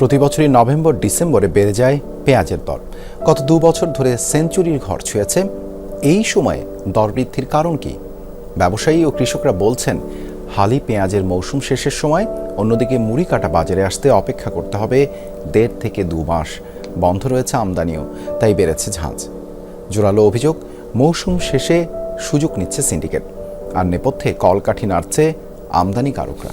প্রতি বছরই নভেম্বর, ডিসেম্বরে বেড়ে যায় পেঁয়াজের দর। গত দু বছর ধরে সেঞ্চুরির ঘর ছুঁয়েছে। এই সময়ে দর বৃদ্ধির কারণ কি? ব্যবসায়ী ও কৃষকরা বলছেন, হালি পেঁয়াজের মৌসুম শেষের সময় অন্যদিকে মুড়ি কাটা বাজারে আসতে অপেক্ষা করতে হবে দেড় থেকে দু মাস। বন্ধ রয়েছে আমদানিও, তাই বেড়েছে ঝাঁজ। জোরালো অভিযোগ, মৌসুম শেষে সুযোগ নিচ্ছে সিন্ডিকেট। আর নেপথ্যে কলকাঠি নাড়ছে আমদানিকারকরা।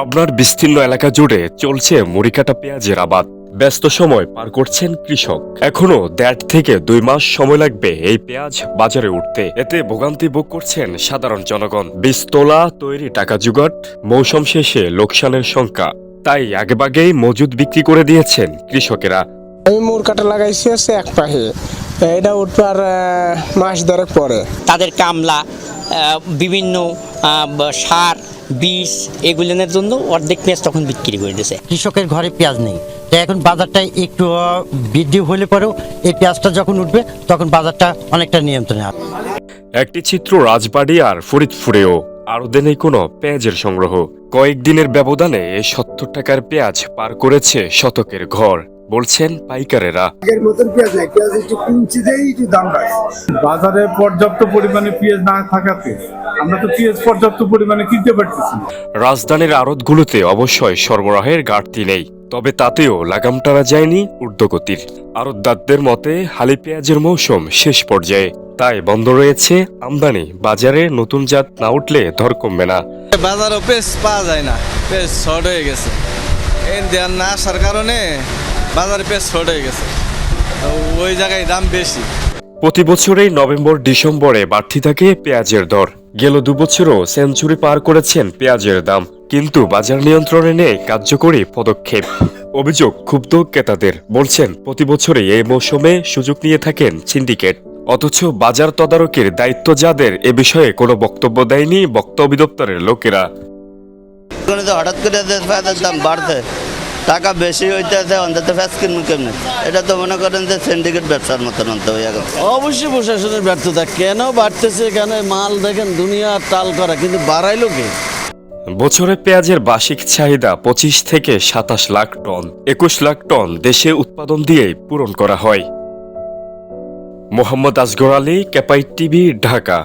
পাবনার বিস্তীর্ণ এলাকা জুড়ে চলছে মুড়িকাটা পেঁয়াজের আবাদ। ব্যস্ত সময় পার করছেন কৃষক। এখনও দেড় থেকে দুই মাস সময় লাগবে এই পেঁয়াজ বাজারে উঠতে। এতে ভোগান্তি ভোগ করছেন সাধারণ জনগণ। বীজতোলা তৈরি টাকা জুগাট মৌসুম শেষে লোকসানের সংখ্যা তাই আগেভাগেই মজুদ বিক্রি করে দিয়েছেন কৃষকেরা। আমি মুর কাটা লাগাইছি হচ্ছে এক পাহে। এটা উঠবার মাস ধরে পরে। তাদের কামলা আহ, বিভিন্ন সার বীজ এগুলোর জন্য অর্ধেক পেঁয়াজ তখন বিক্রি করে দিয়েছে। কৃষকের ঘরে পেঁয়াজ নেই। তাই এখন বাজারটা একটু বৃদ্ধি হলে পরেও এই পেঁয়াজটা যখন উঠবে তখন বাজারটা অনেকটা নিয়ন্ত্রণে আসবে। একটি চিত্র রাজবাড়ি আর ফরিদপুরেও। আরও নেই কোনো পেঁয়াজের সংগ্রহ। কয়েকদিনের ব্যবধানে এই সত্তর টাকার পেঁয়াজ পার করেছে শতকের ঘর। বলছেন পাইকারেরা। বাজারে পর্যাপ্ত পরিমাণে পেঁয়াজ না থাকাতে আমরা তো পেঁয়াজ পর্যাপ্ত পরিমাণে কিনতে পারতেছি না। রাজধানীর আড়তগুলোতে অবশ্যই সরবরাহের ঘাটতি নেই তবে তাতেও লাগাম টানা যায়নি ঊর্ধ্বগতির। আড়তদারদের মতে হালি পেঁয়াজের মৌসুম শেষ পর্যায়ে। তাই বন্ধ রয়েছে আমদানি বাজারে নতুন জাত না উঠলে ধর কমবে না। বাজারও পেস পাওয়া যায় না পেস শর্ট হয়ে গেছে। এই দেওয়ার না আসার কারণে বাজারে পেস শর্ট হয়ে গেছে। ওই জায়গায় দাম বেশি। প্রতি বছরেই নভেম্বর ডিসেম্বরে বাড়তি থাকে পেঁয়াজের দর। গেল দুবছরও সেঞ্চুরি পার করেছেন পেঁয়াজের দাম। কিন্তু বাজার নিয়ন্ত্রণে নেই কার্যকরী পদক্ষেপ। অভিযোগ ক্ষুব্ধ ক্রেতাদের বলছেন প্রতি বছরই এই মৌসুমে সুযোগ নিয়ে থাকেন সিন্ডিকেট। অথচ বাজার তদারকির দায়িত্ব যাদের এ বিষয়ে কোনো বক্তব্য দেয়নি বক্তব্য দপ্তরের লোকেরা। হঠাৎ করে দাম বাড়ছে। টাকা বেশি হইতেছে অন্তত পেঁয়াজ কিনবো কেমনে? এটা তো মনে করেন যে সিন্ডিকেট ব্যবসার মতন অন্ত হয়ে গেল। অবশ্যই প্রশাসনের ব্যর্থতা। কেন বাড়তেছে কেন মাল দেখেন দুনিয়া টাল করা কিন্তু বাড়াইলো কে? বছরে পেঁয়াজের বার্ষিক চাহিদা পঁচিশ থেকে সাতাশ লাখ টন। একুশ লাখ টন দেশে উৎপাদন দিয়ে পূরণ করা হয়। মোহাম্মদ আসগর আলী ক্যাপাই টিভি ঢাকা।